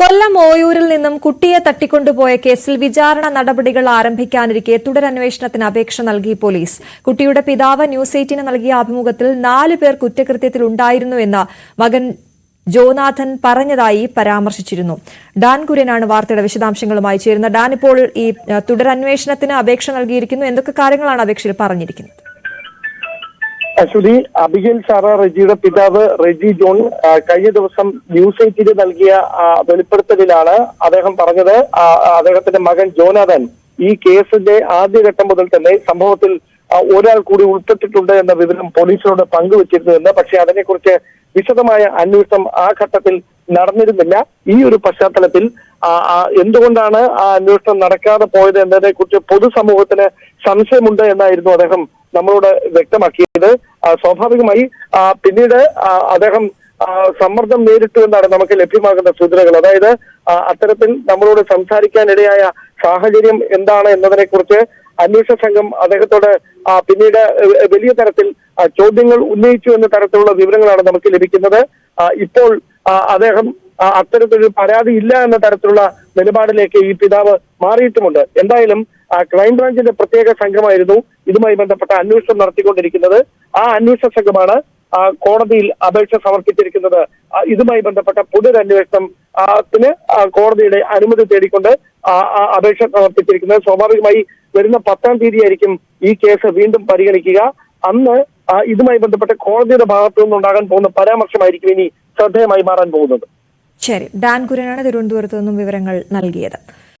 കൊല്ലം ഓയൂരിൽ നിന്നും കുട്ടിയെ തട്ടിക്കൊണ്ടുപോയ കേസിൽ വിചാരണ നടപടികൾ ആരംഭിക്കാനിരിക്കെ തുടരന്വേഷണത്തിന് അപേക്ഷ നൽകി പോലീസ്. കുട്ടിയുടെ പിതാവ് ന്യൂസ് എയ്റ്റിന് നൽകിയ അഭിമുഖത്തിൽ നാല് പേർ കുറ്റകൃത്യത്തിൽ ഉണ്ടായിരുന്നുവെന്ന് മകൻ ജോനാഥൻ പറഞ്ഞതായി പരാമർശിച്ചിരുന്നു. ഡാൻ കുര്യനാണ് വാർത്തയുടെ വിശദാംശങ്ങളുമായി ചേരുന്നത്. ഡാൻ ഇപ്പോൾ ഈ തുടരന്വേഷണത്തിന് അപേക്ഷ നൽകിയിരിക്കുന്നു. എന്തൊക്കെ കാര്യങ്ങളാണ് അപേക്ഷയിൽ പറഞ്ഞിരിക്കുന്നത്? അശ്വതി അബിഗൽ സാറ റെജിയുടെ പിതാവ് റെജി ജോൺ കഴിഞ്ഞ ദിവസം ന്യൂസ് എയ്റ്റിന് നൽകിയ വെളിപ്പെടുത്തലിലാണ് അദ്ദേഹം പറഞ്ഞത്. അദ്ദേഹത്തിന്റെ മകൻ ജോനാഥൻ ഈ കേസിന്റെ ആദ്യഘട്ടം മുതൽ തന്നെ സംഭവത്തിൽ ഒരാൾ കൂടി ഉൾപ്പെട്ടിട്ടുണ്ട് എന്ന വിവരം പോലീസിനോട് പങ്കുവച്ചിരുന്നുവെന്ന് പക്ഷേ അതിനെക്കുറിച്ച് വിശദമായ അന്വേഷണം ആ ഘട്ടത്തിൽ നടന്നിരുന്നില്ല. ഈ ഒരു പശ്ചാത്തലത്തിൽ എന്തുകൊണ്ടാണ് ആ അന്വേഷണം നടക്കാതെ പോയത് എന്നതിനെ കുറിച്ച് പൊതുസമൂഹത്തിന് സംശയമുണ്ട് എന്നായിരുന്നു അദ്ദേഹം നമ്മളോട് വ്യക്തമാക്കിയത്. ആ, സ്വാഭാവികമായി പിന്നീട് അദ്ദേഹം സമ്മർദ്ദം നേരിട്ടു എന്നാണ് നമുക്ക് ലഭ്യമാകുന്ന സൂചനകൾ. അതായത് അത്തരത്തിൽ നമ്മളോട് സംസാരിക്കാനിടയായ സാഹചര്യം എന്താണ് എന്നതിനെ കുറിച്ച് അന്വേഷണ സംഘം അദ്ദേഹത്തോട് പിന്നീട് വലിയ തരത്തിൽ ചോദ്യങ്ങൾ ഉന്നയിച്ചു എന്ന തരത്തിലുള്ള വിവരങ്ങളാണ് നമുക്ക് ലഭിക്കുന്നത്. ഇപ്പോൾ അദ്ദേഹം അത്തരത്തിലൊരു പരാതി ഇല്ല എന്ന തരത്തിലുള്ള നിലപാടിലേക്ക് ഈ പിതാവ് മാറിയിട്ടുമുണ്ട്. എന്തായാലും ക്രൈംബ്രാഞ്ചിന്റെ പ്രത്യേക സംഘമായിരുന്നു ഇതുമായി ബന്ധപ്പെട്ട അന്വേഷണം നടത്തിക്കൊണ്ടിരിക്കുന്നത്. ആ അന്വേഷണ സംഘമാണ് കോടതിയിൽ അപേക്ഷ സമർപ്പിച്ചിരിക്കുന്നത്. ഇതുമായി ബന്ധപ്പെട്ട പുനരന്വേഷണത്തിന് കോടതിയുടെ അനുമതി തേടിക്കൊണ്ട് അപേക്ഷ സമർപ്പിച്ചിരിക്കുന്നത്. സ്വാഭാവികമായി വരുന്ന പത്താം തീയതി ആയിരിക്കും ഈ കേസ് വീണ്ടും പരിഗണിക്കുക. അന്ന് ഇതുമായി ബന്ധപ്പെട്ട കോടതിയുടെ ഭാഗത്തു നിന്നുണ്ടാകാൻ പോകുന്ന പരാമർശമായിരിക്കും ഇനി ശ്രദ്ധേയമായി മാറാൻ പോകുന്നത്. ശരി. ഡാൻ കുര്യനാണ് തിരുവനന്തപുരത്ത് നിന്നും വിവരങ്ങൾ നൽകിയത്.